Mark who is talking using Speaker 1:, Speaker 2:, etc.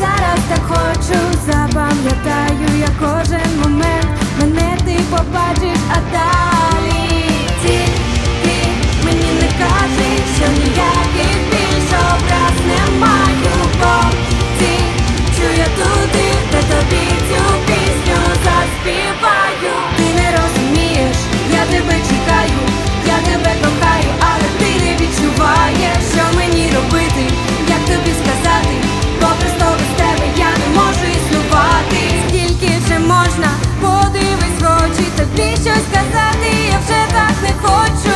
Speaker 1: зараз так хочу, запам'ятаю я кожен. щось казати, я вже так не хочу.